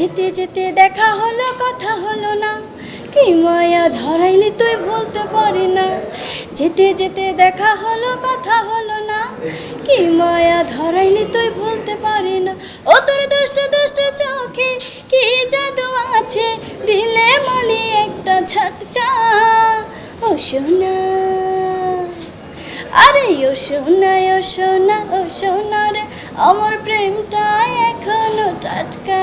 যেতে যেতে দেখা হলো, কথা হলো না। কি মায়া ধরাইলি তুই বলতে পারি না। যেতে যেতে দেখা হলো, কথা হলো না। কি মায়া ধরাইলি তুই বলতে পারি না। ও তোর দুষ্ট দুষ্ট চোখে কি জাদু আছে? দিলে মলি একটা ছটকা। ও সোনা, আরে ও সোনা ও সোনা ও সোনা রে। আমার প্রেমটা এখনও টাটকা।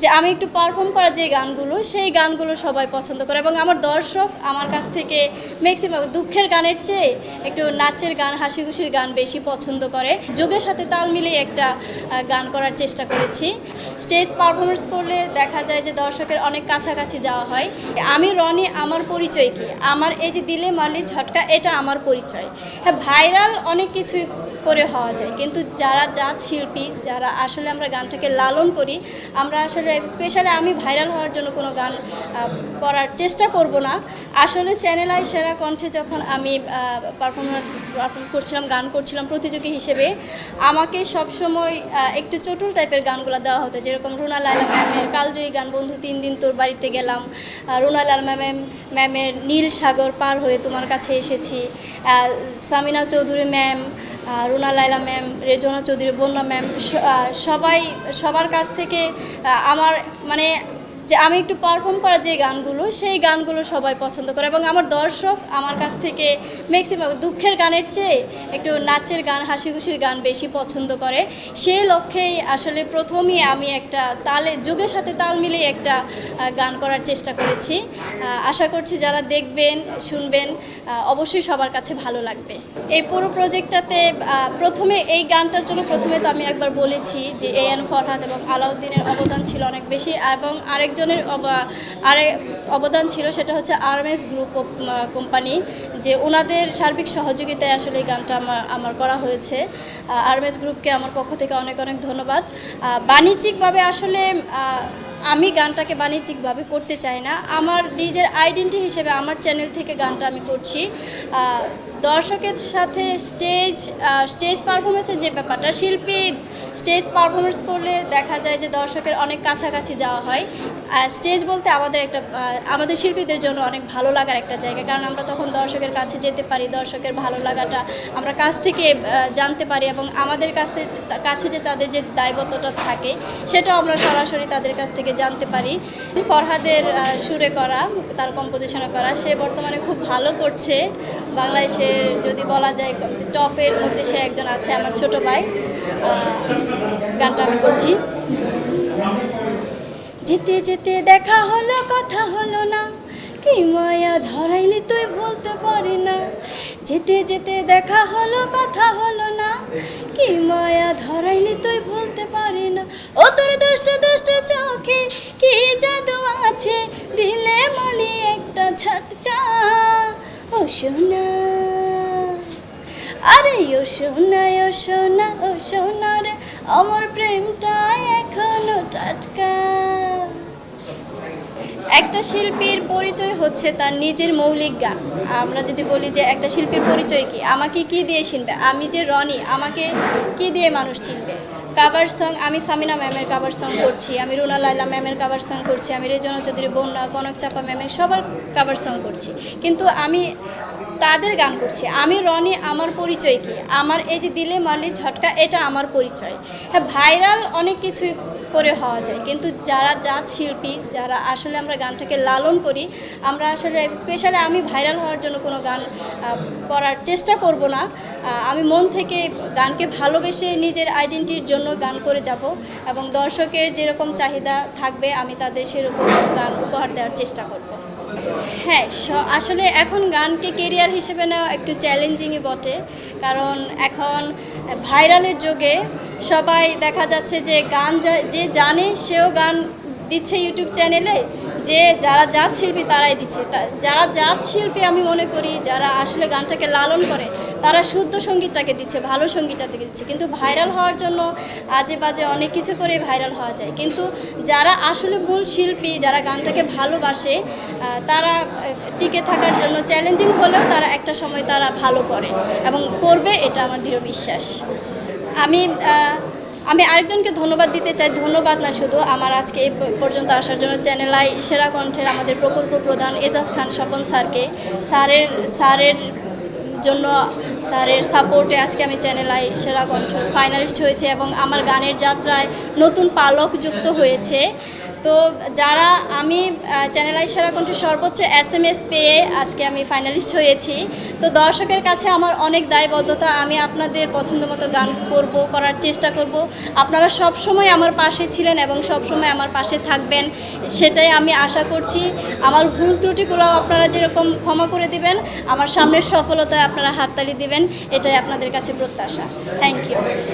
যে আমি একটু পারফর্ম করা যে গানগুলো, সেই গানগুলো সবাই পছন্দ করে। এবং আমার দর্শক আমার কাছ থেকে ম্যাক্সিমাম দুঃখের গানের চেয়ে একটু নাচের গান হাসি খুশির গান বেশি পছন্দ করে। যোগের সাথে তাল মিলিয়ে একটা গান করার চেষ্টা করেছি। স্টেজ পারফরমেন্স করলে দেখা যায় যে দর্শকের অনেক কাছাকাছি যাওয়া হয়। আমি, রনি, আমার পরিচয় কি? আমার এই যে দিলে মালি ঝটকা, এটা আমার পরিচয়। হ্যাঁ ভাইরাল অনেক কিছু করে হওয়া যায়। কিন্তু যারা জাত শিল্পী, যারা আসলে আমরা গানটাকে লালন করি, আমরা আসলে স্পেশালি আমি ভাইরাল হওয়ার জন্য কোনো গান করার চেষ্টা করব না। আসলে চ্যানেল আই সেরা কণ্ঠে যখন আমি পারফর্মার পারফর্ম করছিলাম, গান করছিলাম প্রতিযোগী হিসেবে, আমাকে সবসময় একটু চটুল টাইপের গানগুলো দেওয়া হতো। যেরকম রুনা লাইলা ম্যামের কালজয়ী গান, বন্ধু, তিন দিন তোর বাড়িতে গেলাম। রুনা লাল ম্যামের ম্যামের নীল সাগর পার হয়ে তোমার কাছে এসেছি। Samina Chowdhury ma'am Runa Laila ma'am Rezwana Chowdhury Bonya ma'am সবাই সবার কাছ থেকে আমার মানে যে আমি একটু পারফর্ম করা যে গানগুলো, সেই গানগুলো সবাই পছন্দ করে এবং আমার দর্শক আমার কাছ থেকে ম্যাক্সিমাম দুঃখের গানের চেয়ে একটু নাচের গান হাসি খুশির গান বেশি পছন্দ করে। সেই লক্ষ্যেই আসলে প্রথমেই আমি একটা তালে, যুগের সাথে তাল মিলিয়ে একটা গান করার চেষ্টা করেছি। আশা করছি যারা দেখবেন, শুনবেন অবশ্যই সবার কাছে ভালো লাগবে। এই পুরো প্রজেক্টটাতে প্রথমে এই গানটার জন্য প্রথমে তো আমি একবার বলেছি যে এ এন ফরহাদ এবং আলাউদ্দিনের অবদান ছিল অনেক বেশি এবং আরেকজনের আরেক অবদান ছিল, সেটা হচ্ছে আরএমএস গ্রুপ কোম্পানি, যে ওনাদের সার্বিক সহযোগিতায় আসলে এই গানটা আমার আমার করা হয়েছে। আরএমএস গ্রুপকে আমার পক্ষ থেকে অনেক অনেক ধন্যবাদ। বাণিজ্যিকভাবে আসলে আমি গানটাকে বাণিজ্যিকভাবে করতে চাই না। আমার নিজের আইডেন্টি হিসেবে আমার চ্যানেল থেকে গানটা আমি করছি। দর্শকের সাথে স্টেজ স্টেজ পারফরমেন্সের যে ব্যাপারটা, শিল্পী স্টেজ পারফরমেন্স করলে দেখা যায় যে দর্শকের অনেক কাছাকাছি যাওয়া হয়। স্টেজ বলতে আমাদের একটা আমাদের শিল্পীদের জন্য অনেক ভালো লাগার একটা জায়গা। কারণ আমরা তখন দর্শকের কাছে যেতে পারি, দর্শকের ভালো লাগাটা আমরা কাছ থেকে জানতে পারি এবং আমাদের কাছ থেকে কাছে যে তাদের যে দায়বদ্ধতা থাকে, সেটাও আমরা সরাসরি তাদের কাছ থেকে জানতে পারি। ফরহাদের সুরে করা, তার কম্পোজিশনে করা, সে বর্তমানে খুব ভালো করছে। বাংলাদেশে যদি বলা যায় টপের মধ্যে সে একজন আছে আমার ছোট ভাই। গানটা আমি করছি। যেতে যেতে দেখা হলো, কথা হলো না। কি মায়া ধরাইলি তুই বলতে পারি না। যেতে যেতে দেখা হলো, কথা হলো না। কি মায়া ধরাইলি তুই বলতে পারি না। ও তোর দুষ্ট দুষ্ট চোখে কি জাদু আছে? দিলে মলি একটা ছটকা সোনা আরে ও সোনা ও রে এখনও টাটকা। একটা শিল্পীর পরিচয় হচ্ছে তার নিজের মৌলিক গান আমরা যদি বলি যে একটা শিল্পীর পরিচয় কি, আমাকে কি দিয়ে চিনবে? আমি যে রনি, আমাকে কি দিয়ে মানুষ চিনবে? কাভার সং আমি সামিনা ম্যামের কাভার সং করছি, আমি রুনা লাইলা ম্যামের কাভার সং করছি, আমি রেজনা চৌধুরী, বন্যা, কনক চাপা ম্যামের সবার কাভার সং করছি। কিন্তু আমি তাদের গান করছি। আমি, রনি, আমার পরিচয় কি? আমার এই যে দিলে মালি ঝটকা, এটা আমার পরিচয়। হ্যাঁ ভাইরাল অনেক কিছু করে হওয়া যায়। কিন্তু যারা জাত শিল্পী, যারা আসলে আমরা গানটাকে লালন করি, আমরা আসলে স্পেশালি আমি ভাইরাল হওয়ার জন্য কোনো গান করার চেষ্টা করব না। আমি মন থেকে গানকে ভালোবেসে নিজের আইডেন্টিটির জন্য গান করে যাব এবং দর্শকের যেরকম চাহিদা থাকবে, আমি তাদের সেরকম গান উপহার দেওয়ার চেষ্টা করব। হ্যাঁ আসলে এখন গানকে কেরিয়ার হিসেবে নেওয়া একটু চ্যালেঞ্জিংই বটে। কারণ এখন ভাইরালের যুগে সবাই দেখা যাচ্ছে যে গান যে জানে, সেও গান দিচ্ছে ইউটিউব চ্যানেলে। যে যারা জাত শিল্পী, তারাই দিচ্ছে। যারা জাত শিল্পী আমি মনে করি, যারা আসলে গানটাকে লালন করে, তারা শুদ্ধ সঙ্গীতটাকে দিচ্ছে, ভালো সঙ্গীতটাকে দিচ্ছে। কিন্তু ভাইরাল হওয়ার জন্য আজে বাজে অনেক কিছু করে ভাইরাল হওয়া যায়। কিন্তু যারা আসলে মূল শিল্পী, যারা গানটাকে ভালোবাসে তারা টিকে থাকার জন্য চ্যালেঞ্জিং হলেও তারা একটা সময় তারা ভালো করে এবং করবে, এটা আমার দৃঢ় বিশ্বাস। আমি আমি আরেকজনকে ধন্যবাদ দিতে চাই। ধন্যবাদ না শুধু, আমার আজকে এই পর্যন্ত আসার জন্য। চ্যানেল আই, সেরা কণ্ঠের আমাদের প্রকল্প প্রধান এজাজ খান স্বপন স্যারকে, স্যারের স্যারের জন্য, স্যারের সাপোর্টে আজকে আমি চ্যানেল আই, সেরা কণ্ঠ ফাইনালিস্ট হয়েছে এবং আমার গানের যাত্রায় নতুন পালক যুক্ত হয়েছে। তো যারা আমি চ্যানেল আই সেরা কণ্ঠে সর্বোচ্চ এস এম এস পেয়ে আজকে আমি ফাইনালিস্ট হয়েছি। তো দর্শকের কাছে আমার অনেক দায়বদ্ধতা, আমি আপনাদের পছন্দ মতো গান করব, করার চেষ্টা করব। আপনারা সব সময় আমার পাশে ছিলেন এবং সব সময় আমার পাশে থাকবেন, সেটাই আমি আশা করছি। আমার ভুল ত্রুটিগুলো আপনারা যেরকম ক্ষমা করে দিবেন, আমার সামনের সফলতায় আপনারা হাততালি দিবেন, এটাই আপনাদের কাছে প্রত্যাশা। Thank you